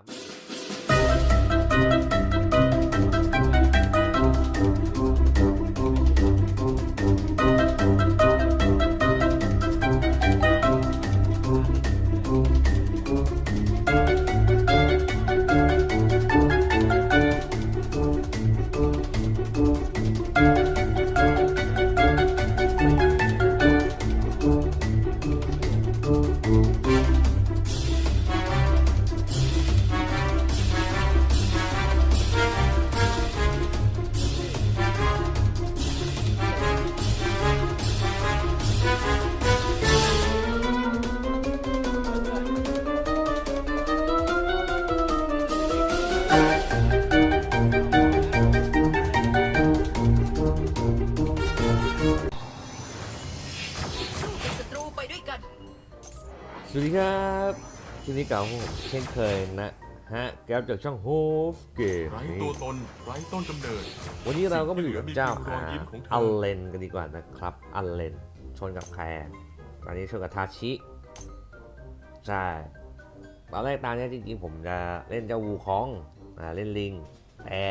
าม ครับคลิปนี้เก่าของผมเช่นเคยนะฮะแก๊ปจากช่องโฮฟเกมไร้นี่ตัวตนไร้ต้นกำเนิด วันนี้เราก็มาอยู่กับเจ้าสิ่งที่เหลือมีเพียงรอยยิ้มของเธออัลเลนกันดีกว่านะครับ อัลเลน ชนกับแคร์ตอนนี้ชนกับทาชิ ใช่ ตอนแรกตามเนี้ยจริงๆ ผมจะเล่นเจ้าวูคองอ่าเล่นลิงแต่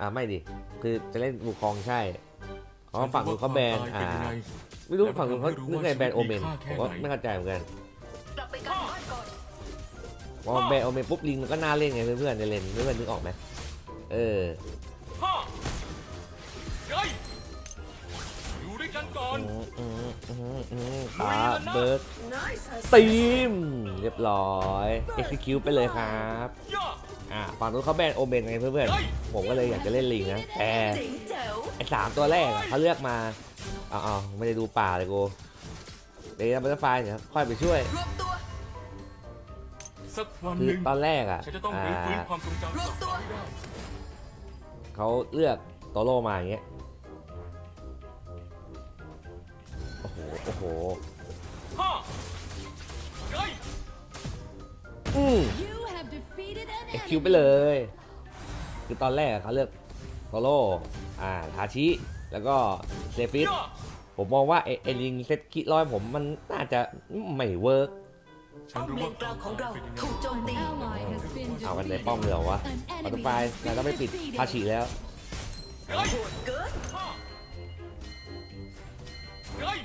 อ่าไม่ดิ คือจะเล่นวูคองใช่เพราะว่าฝั่งนู้นเขาแบนอ่าไม่รู้ฝั่งนู้นเขานึกไงแบนโอเมนผมก็ไม่เข้าใจเหมือนกัน พอแบนโอเมนปุ๊บลิงมันก็น่าเล่นไงเพื่อนๆในเลนเพื่อนๆนึกออกไหมเออฮ่าเฮ้ยอยู่ด้วยกันก่อนอืมอืมอืมอืมตาเบิร์ดตีม เรียบร้อย execute ไปเลยครับย่าอ่าฝั่งนู้นเขาแบนโอเมนไงเพื่อนๆ ผมก็เลยอยากจะเล่นลิงนะแต่เจ๋งแจ๋วไอ้สามตัวแรกอะเขาเลือกมาเอ้าวไม่ได้ดูป่าเลยกูเดี๋ยวบัตเตอร์ไฟเดี๋ยวค่อยไปช่วยรวมตัว สักวันคืหอนึ่งตอนแรกอะฉันจะต้องอ่ารื้อฟื้นความทรงจำกลับมาให้ได้เขาเลือกโตโร่มาอย่างเงี้ย โอ้โห โอ้โหฮ่าเฮ้ยอืม You have defeated an เอ็กคิวไปเลย คือตอนแรกอะเขาเลือกโตโร่อ่าทาชิ แล้วก็เซฟิส ย่าผมมองว่าไอ้ไอ้ลิงเซตคิดร้อยผมมันน่าจะไม่เวิร์กฉั ป้นอมรู้เลว่านกลางของเราถูกโจมตี ally has been เอากันใน defeated. ป้อมเลยเหรอวะ An เอาต่อ enemy ไป has เราต้องไม่ been ปิด defeated. ทาชิแล้วเฮ้ยโหดเกินฮ่าเฮ้ย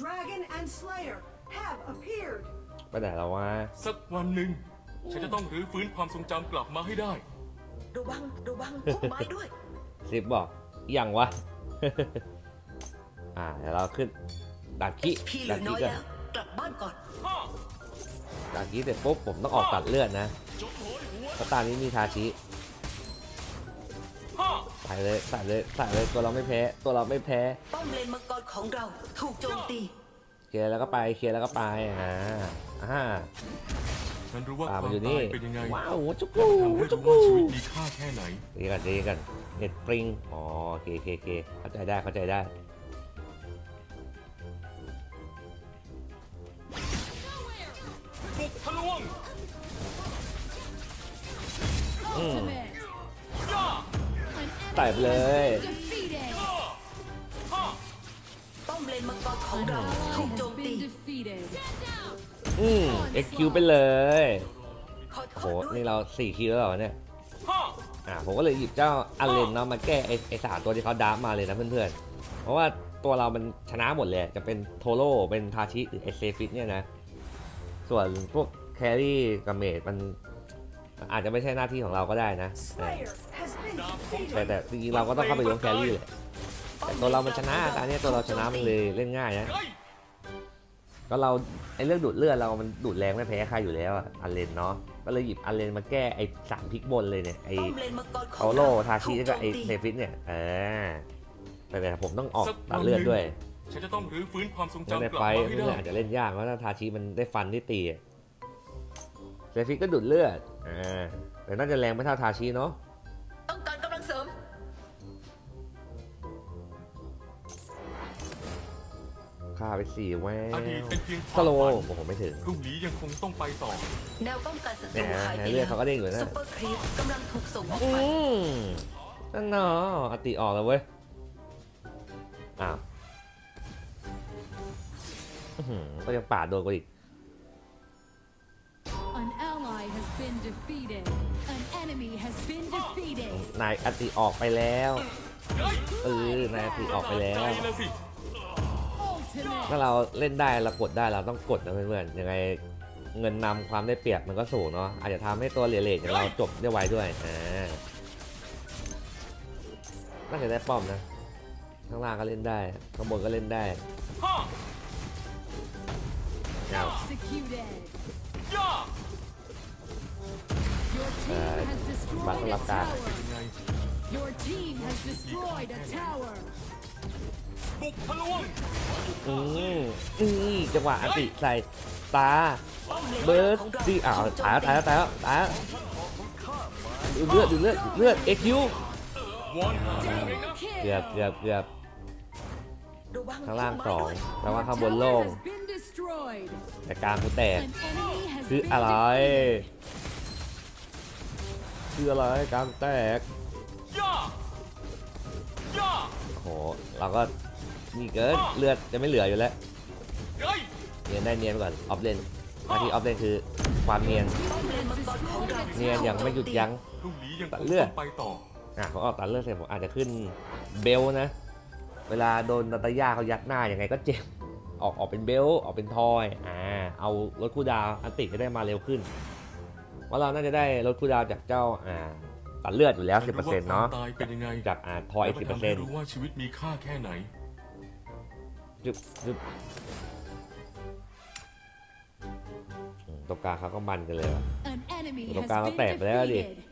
Dragon and Slayer have appeared. ไปไหนแล้ววะสักวันหนึ่งฉันจะต้องรื้อฟื้นความทรงจำกลับมาให้ได้ระวังระวังพวกไม้ด้วยซิปบอกอหย่างวะ อ่าเดี๋ยวเราขึ้น ดักกี้พี่เหดัลืกอน้กี้อยก่อนแล้วกลับบ้านก่อนฮ่าดักกี้เสร็จปุ๊บผมต้องออกตัดเลือดนะจงโหยหัวเพราะตานี้มีทาชิฮ่าใส่เลยใส่เลยใส่เลยตัวเราไม่แพ้ ตัวเราไม่แพ้ป้อมเลนมังกรของเราถูกโจมตี เคลียร์แล้วก็ไปเคลียร์แล้วก็ไปอ่าอ่าฉันรู้ว่าป่าคมัวานมอยู่ตานี่ยเป็นยังไงว้าวจุกและกูทำให้จุกรู้กูว่าชีวิตมีค่าแค่ไหน ดีกันดีกันเห็ดปริงอ๋อโอเคโอเคโอเคเข้าใจได้เข้าใจได้ ใส่ไปเลย enemy defeated. ย่าฮ่าป้อมเลนมังกรของ An เรา ally ถูก has โจมตี been defeated. อืมเอ็กคิวไปเลยขอโทโหษด้วยนี่เราสี่คิวแล้วเหรอเนี่ยฮ่าอ่าผมก็เลยหยิบเจ้าอันเลนเนาะมาแก้ไอ้ไอ้สามตัวที่เขาดาร์ฟมาเลยนะเพื่อนๆ เพราะว่าตัวเรามันชนะหมดเลย จะเป็นโทโร่เป็นทาชิหรือเอเซฟิตเนี่ยนะ ส่วนพวกแครี่กับเมดมัน อาจจะไม่ใช่หน้าที่ของเราก็ได้นะ Slayer has been ดาบของ defeated. แต่แต่จริงๆเราก็ต้องเข้าไปล้วงแครี่แหละแต่ตัวเรามันชนะตอนนี้ยตัวเราชนะมันเลยเล่นง่ายนะเฮ้ยก็เราไอ้เรื่องดูดเลือดเรามันดูดแรงไม่แพ้ใครอยู่แล้วอะอันเลนเนาะก็เลยหยิบอันเลนมาแก้ไอ้สามพลิกบนเลยเนี่ยไอ้ป้อมเลนมังกรขโทองโร่เราทาชิถูแล้วโจก็มไอ้ตีเซฟิตเนี่ยเออแต่แต่ผมต้องออกตัดเลือดด้วยฉันจะต้องรื้อฟื้นความทรงแล้วในจำกลับไฟมาท์ให้เพื่อนได้อาจจะเล่นยากเพราะถ้าทาชิมันได้ฟันที่ตีอะ เซฟิก็ดูดเลือดอ่าแต่น่าจะแรงไม่เท่าทาชิเนาะต้องการกำลังเสริม ฆ่าไปสี่แวอดีตวเป็นเพียงคสวามโลฝันโอ้โหไม่ถึง พรุ่งนี้ยังคงต้องไปต่อ แนวป้องกันศัตแหมรูหายไปเลือดเขาก็เด้งอยู่นะ ซุปเปอร์ครีปกำลังถูกส่งออกอืไปมนั่นเนาะอติออกแล้วเว้ย อ้าวอื้อหือก็ยังปาดโดนกูอีก been defeated. An enemy has been defeated. นายอันติออกไปแล้วเฮ้ยเออนายอันติออกไปแล้ว ใจเลยสิ Ultimate. ถ้าเราเล่นได้เรากดได้เราต้องกดนะเพื่อนๆยังไงเงินนำความได้เปรียบมันก็สูงเนาะอาจจะทำให้ตัวเหรียญอย่างเราจบได้ไวด้วยอ่าน่าจะได้ป้อมนะ ข้างล่างก็เล่นได้ข้างบนก็เล่นได้ฮ่าเอา Executed. ย่า ไง Your team has destroyed a tower. บุกทะลวงอืมนี่จังหวะอันติใส่ตาป้อมเลนเบิร์ดของเราดีอ้าวถูกโจมตายแล้วตายแล้วตายแล้วตายแล้วดูเลือดดูเลือดดูเลือดเอ็กคิววอนหาเองนะ Double เกือบ kill. เกือบเกือบระวังข้างล่างพุ่มสไม้องด้วยแปลว่า Your ข้างบน tower โล่ง has been destroyed. แต่กลางกูแตก An enemy has คือ been อะไร defeated. คืออะไรกลางแตกย่าย่าโอ้โหเราก็นี่เกินเลือดจะไม่เหลืออยู่แล้วเฮ้ยเนียนได้เนียนไปก่อนออฟเลนหน้าที่ออฟเลนคือความเนียนป้อมเลนมังกรของเราเนียนอย่างไม่หยุดยั้งพรุ่งนี้ยังคตัดงเลือดต้องไปต่ออะเขาออกตัดเลือดเสร็จผมอาจจะขึ้นเบลนะ เวลาโดนนาตาย่าเขายัดหน้ายังไงก็เจ็บออกออกเป็นเบลออกเป็นทอยอ่าเอารถคูลดาวน์อันติจะได้มาเร็วขึ้น ว่าะเราน่าจะได้รถคูลดาวน์จากเจ้าอ่าตัดเลือดอยู่แล้ว10%เนาะไม่รู้ว่ควมตายเป็นยังไงจากอ่าทอยแล้วก็ทำให้10%รู้ว่าชีวิตมีค่าแค่ไหนจึ๊บจึ๊บอืมตรงกลางเขาก็มันกันเลยว่ะ An enemy Tao has cao nó been tẹp đấy đi. defeated.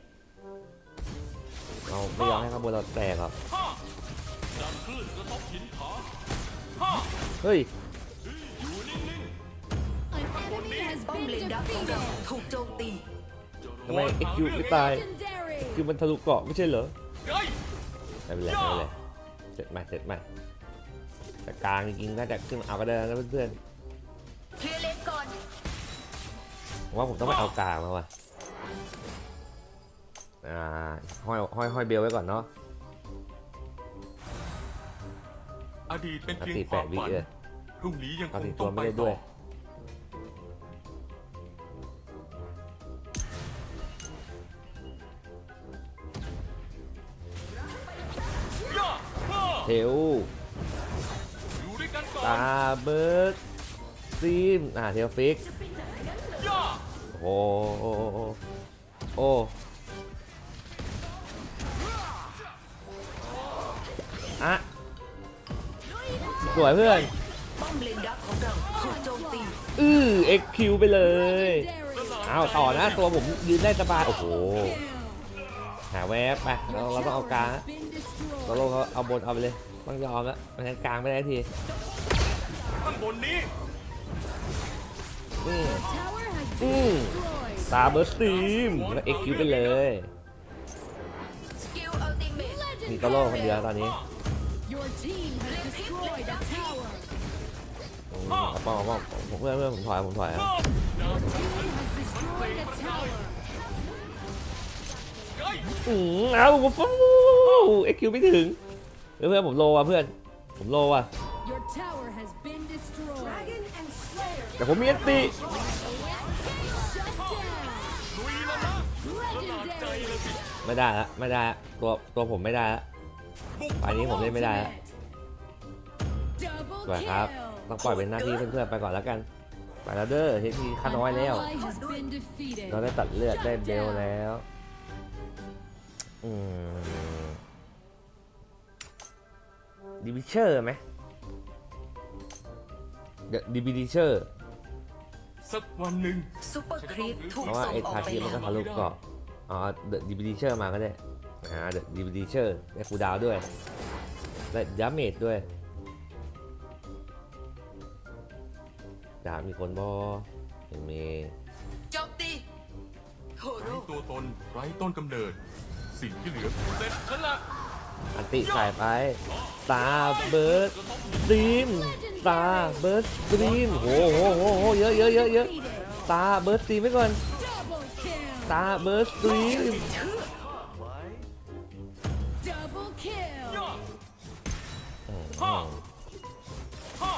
เราไม่ยอมให้ข้างบนเราแตกหรอกฮ่าดันคลื่นกระทบหินผาฮ่าเฮ้ยอยู่นิ่ง An enemy has ป้อม been เลนดักของเรา defeated. ถูกโจมตีๆ ทำไม XQ ไม่ตาย Legendary. คือมันทะลุเกาะไม่ใช่เหรอเฮ้ยไม่เป็นไรไม่เป็นไรเสร็จใหม่เสร็จใหม่แต่กลางจริงๆน่าจะขึ้นเอาก็ได้นะเพื่อนเคลียร์เลนก่อนๆผมว่าผมต้องไปเอากลางแล้วว่ะอ่าห้อยห้อยห้อยเบลไว้ก่อนเนาะอดีตเป็นอันเพียงติคแปวาดมวิฝันเออพรุ่งนี้ยังคเอางติดต้ตัอวงไม่ไปได้ต่ด้อวยย่ เทลอยู่ด้วตาเบิร์ดซีมอ่าเทลฟิกโอ้โหโอ้อะสวยเพื่อนป้อมเลนดักของเราถูกโจมตีอือเอ็กคิวไปเลย Legendary. อ้าว ต่อนะ ตัวผมยืนได้สบาย โอ้โห หาแวบไปเราเราต้องเอากลางตัวโลกเขาเอาบนเอาไปเลยต้องยอมแล้วไม่งั้นกลางไม่ได้ทีข้างบนนี้อืม Tower has been Mm. destroyed. ตาเบิร์สตีมแล้วเอ็กคิวไปเลยมีตัวโลกคนเดียวตอนนี้ป้องป้องผมเพื่อนเพื่อนผมถอยผมถอย อืมเอาผมฟูเอ็กคิวไม่ถึง เพื่อนเพื่อนผมโลว่ะเพื่อน ผมโลว่ะ Your tower has been destroyed. Dragon and Slayer แต่ผมมีอันติ Shut down. ลุยแล้วนะขนาดใจเลยสิไม่ได้ละไม่ได้ละตัวตัวผมไม่ได้ละบุกไปนี้ผมเล่นไม่ได้ละ Double สวยครับ kill. ต้องปล่อยเป็นหน้าที่เพื่อนๆไปก่อนแล้วกัน ไปแล้วเด้อเฮทีข้าน้อยแล้ว An ally has been defeated. เราได้ตัดเลือดได้เบลแล้วอืม ดิวิเชอร์ไหมเดอะดิวิเชอร์สักวันหนึ่งซูเปอร์ครีปถูกเพราะว่าส่งไอ้ออกทาไปชิมันแล้ก็วทะลุเกาะอ๋อเดอะดิวิเชอร์มาก็ได้อ่าเดอะดิวิเชอร์ได้คูลดาวน์ด้วยและดาเมจด้วยดาบมีคนบอยังมีโจมตีโฮโรไร้ตัวตนไร้ต้นกำเนิด สิ่งที่เหลือเสร็จฉันละอันติใส่ไปตาเบิร์ดสตรีมตาเบิร์ดสตรีมโหโหโหโหเยอะเยอะเยอะเยอะตาเบิร์ดสตรีมไปก่อนตาเบิร์ดสตรีม Double kill. ย่าฮ่าฮ่า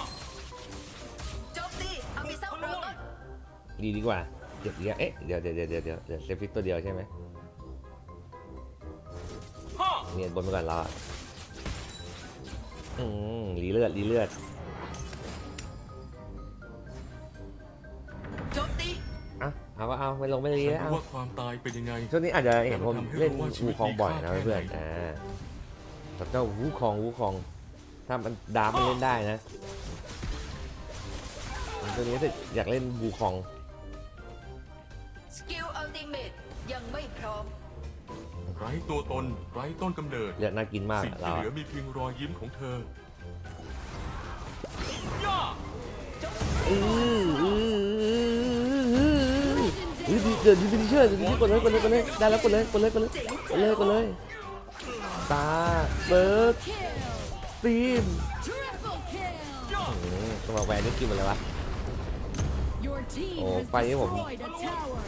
โจมตีเอาไปซ่อดีดีกว่าเจ็บเยอะเดี๋ยวเดี๋ยวเดี๋ยวเดี๋ยวเดี๋ยวเดี๋ยวเซฟิกตัวเดียวใช่ไหม เนียนบนไปก่อนเราอะอืมรีเลือดรีเลือดโจมตีอะเอาก็เอาไม่ลงไม่รีฉันแล้วรู้เอาว่าความตายเป็นยังไง ช่วงนี้อาจจะเห็นผมเล่นวูคองบ่อยนะเพื่อนๆอ่าแต่เจ้าวูคองวูคอง ถ้ามันดาร์ฟมันเล่นได้นะตัวนี้รู้สึกอยากเล่นวูคอง สกิลอัลติเมตยังไม่พร้อม ไร้ตัวตน ไร้ต้นกำเนิดเลือดน่ากินมากสิ่งอะที่เราเหลือะอมีเพียงรอยยิ้มของเธอย่าอืออืออืออือเดี๋ยวดิฟินิเชอร์ดิฟินิเชอร์กดเลยกดเลยกดเลยได้แล้วกดเลยกดเลยกดเลยเจ๋งกดเลยกดเลยตาเบิร์ด Kill. ฟิล์ม Triple kill. อืมต้องมาแหวนนี่กินหมดเลยวะ Your team Oh, has ไปนี่ผม destroyed a tower.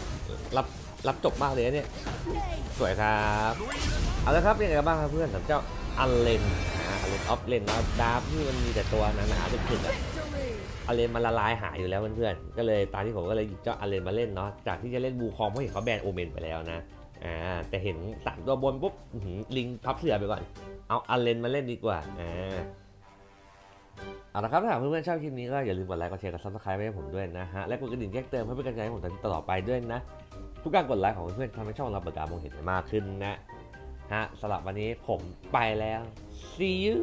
รับ รับจบมากเลยนะเนี่ย Nay. สวยครับ เอาละครับเป็นยังไงบ้างครับเพื่อนสำหรับเจ้าอัลเลนอ่าอัลเลนออฟเลนนะดาร์ฟที่มันมีแต่ตัวหนาๆถึกๆอะ Victory. อัลเลนมันละลายหายอยู่แล้วเพื่อนๆ ก็เลยตามที่ผมก็เลยหยิบเจ้าอัลเลนมาเล่นเนาะ จากที่จะเล่นบูคองเพราะเห็นเขาแบนโอเมนไปแล้วนะ อ่า แต่เห็นสามตัวบนปุ๊บอื้อหือลิงพับเสือไปก่อน เอาอัลเลนมาเล่นดีกว่า อ่าเอาละครับถ้าหากเพื่อนๆชอบคลิปนี้ก็อย่าลืมกดไลค์กดแชร์กดซับสไครต์ให้ผมด้วยนะฮะและกดกระดิ่งแจ้งเตือนเพื่อเป็นกำลังใจให้ผมทำคลิปต่อไปด้วยนะ ทุกการกดไลค์ของเพื่อนๆทำให้ช่องเราเปิดการมองเห็นได้มากขึ้นนะฮะสำหรับวันนี้ผมไปแล้ว see you